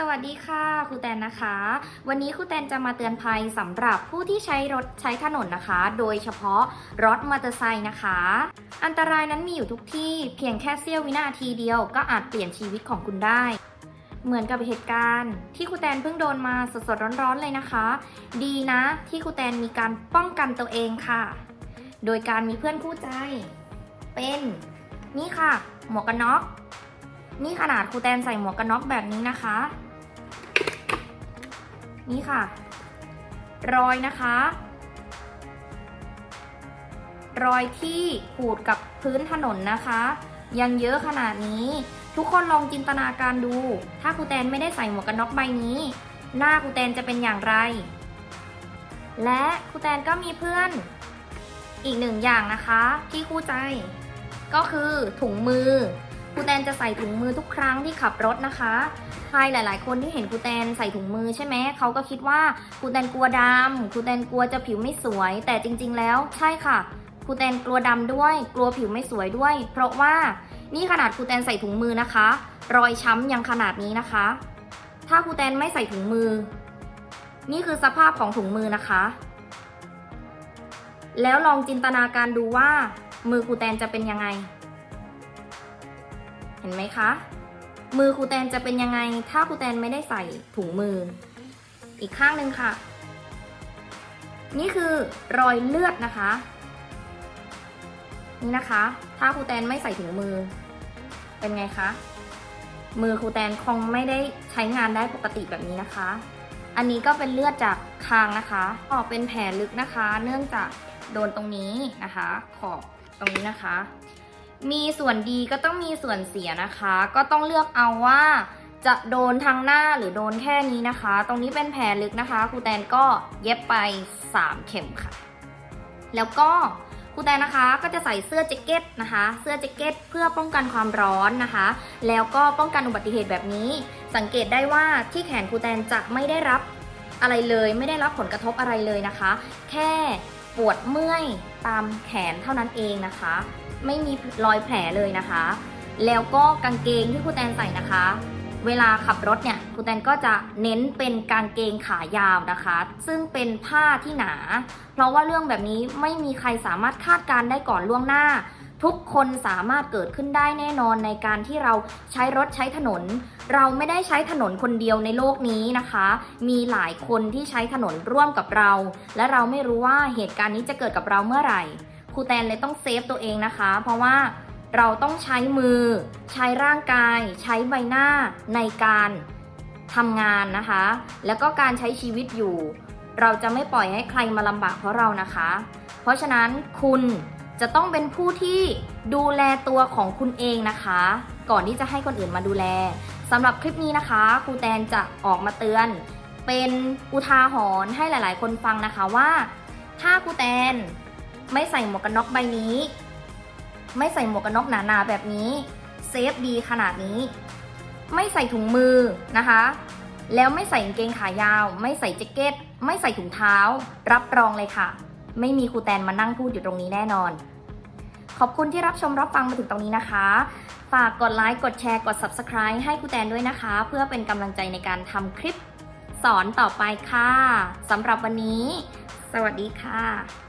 สวัสดีค่ะครูแตนนะคะ วันนี้ครูแตนจะมาเตือนภัยสำหรับผู้ที่ใช้รถใช้ถนนนะคะ โดยเฉพาะรถมอเตอร์ไซค์นะคะ อันตรายนั้นมีอยู่ทุกที่เพียงแค่เสี้ยววินาทีเดียวก็อาจเปลี่ยนชีวิตของคุณได้ เหมือนกับเหตุการณ์ ที่ครูแตนเพิ่งโดนมาสดๆร้อนๆเลยนะคะ ดีนะที่ครูแตนมีการป้องกันตัวเองค่ะ โดยการมีเพื่อนคู่ใจ เป็น นี่ค่ะ หมวกกันน็อกนี่ขนาดครูแตนใส่หมวกกันน็อกแบบนี้นะคะ นี่ค่ะ รอยนะคะ รอยที่ขูดกับพื้นถนนนะคะ ยังเยอะขนาดนี้ ทุกคนลองจินตนาการดู ถ้าครูแตนไม่ได้ใส่หมวกกันน็อกใบนี้ หน้าครูแตนจะเป็นอย่างไร และครูแตนก็มีเพื่อนอีกหนึ่งอย่างนะคะที่คู่ใจ ก็คือถุงมือ ครูแตนจะใส่ถุงมือทุกครั้งที่ขับรถนะคะ ใครหลาย ๆ คนที่เห็นครูแตนใส่ถุงมือใช่ไหม เขาก็คิดว่าครูแตนกลัวดำครูแตนกลัวจะผิวไม่สวย แต่จริง ๆ แล้วใช่ค่ะครูแตนกลัวดำด้วย กลัวผิวไม่สวยด้วย เพราะว่านี่ขนาดครูแตนใส่ถุงมือนะคะ รอยช้ำยังขนาดนี้นะคะ ถ้าครูแตนไม่ใส่ถุงมือ นี่คือสภาพของถุงมือนะคะ แล้วลองจินตนาการดูว่ามือครูแตนจะเป็นยังไง ห็นไหมคะ มือครูแตนจะเป็นยังไง ถ้าครูแตนไม่ได้ใส่ถุงมือ อีกข้างหนึ่งค่ะ นี่คือรอยเลือดนะคะ นี่นะคะ ถ้าครูแตนไม่ใส่ถุงมือ เป็นไงคะ มือครูแตนคงไม่ได้ใช้งานได้ปกติแบบนี้นะคะ อันนี้ก็เป็นเลือดจากคางนะคะออกเป็นแผลลึกนะคะ เนื่องจากโดนตรงนี้นะคะ ขอบตรงนี้นะคะ มีส่วนดีก็ต้องมีส่วนเสียนะคะ ก็ต้องเลือกเอาว่าจะโดนทางหน้าหรือโดนแค่นี้นะคะ ตรงนี้เป็นแผลลึกนะคะครูแตนก็เย็บไป 3 เข็มค่ะ แล้วก็ครูแตนนะคะก็จะใส่เสื้อแจ็คเก็ตนะคะ เสื้อแจ็คเก็ตเพื่อป้องกันความร้อนนะคะ แล้วก็ป้องกันอุบัติเหตุแบบนี้ สังเกตได้ว่าที่แขนครูแตนจะไม่ได้รับอะไรเลยไม่ได้รับผลกระทบอะไรเลยนะคะ แค่ปวดเมื่อยตามแขนเท่านั้นเองนะคะ ไม่มีรอยแผลเลยนะคะ แล้วก็กางเกงที่ครูแตนใส่นะคะ เวลาขับรถเนี่ยครูแตนก็จะเน้นเป็นกางเกงขายาวนะคะ ซึ่งเป็นผ้าที่หนา เพราะว่าเรื่องแบบนี้ไม่มีใครสามารถคาดการได้ก่อนล่วงหน้า ทุกคนสามารถเกิดขึ้นได้แน่นอนในการที่เราใช้รถใช้ถนน เราไม่ได้ใช้ถนนคนเดียวในโลกนี้นะคะ มีหลายคนที่ใช้ถนนร่วมกับเรา และเราไม่รู้ว่าเหตุการณ์นี้จะเกิดกับเราเมื่อไหร่ ครูแตนเลยต้องเซฟตัวเองนะคะ เพราะว่าเราต้องใช้มือ ใช้ร่างกาย ใช้ใบหน้าในการทำงานนะคะ แล้วก็การใช้ชีวิตอยู่ เราจะไม่ปล่อยให้ใครมาลำบากเพราะเรานะคะ เพราะฉะนั้นคุณจะต้องเป็นผู้ที่ดูแลตัวของคุณเองนะคะ ก่อนที่จะให้คนอื่นมาดูแลสำหรับคลิปนี้นะคะครูแตนจะออกมาเตือน เป็นอุทาหรณ์ให้หลาย ๆ คนฟังนะคะว่า ถ้าครูแตน ไม่ใส่หมวกกันน็อกใบนี้ ไม่ใส่หมวกกันน็อกหนาๆแบบนี้ เซฟดีขนาดนี้ ไม่ใส่ถุงมือนะคะ แล้วไม่ใส่กางเกงขายาว ไม่ใส่แจ็คเก็ต ไม่ใส่ถุงเท้า รับรองเลยค่ะ ไม่มีครูแตนมานั่งพูดอยู่ตรงนี้แน่นอน ขอบคุณที่รับชมรับฟังมาถึงตรงนี้นะคะ ฝากกดไลค์กดแชร์กด subscribe ให้ครูแตนด้วยนะคะ เพื่อเป็นกำลังใจในการทำคลิปสอนต่อไปค่ะสำหรับวันนี้ สวัสดีค่ะ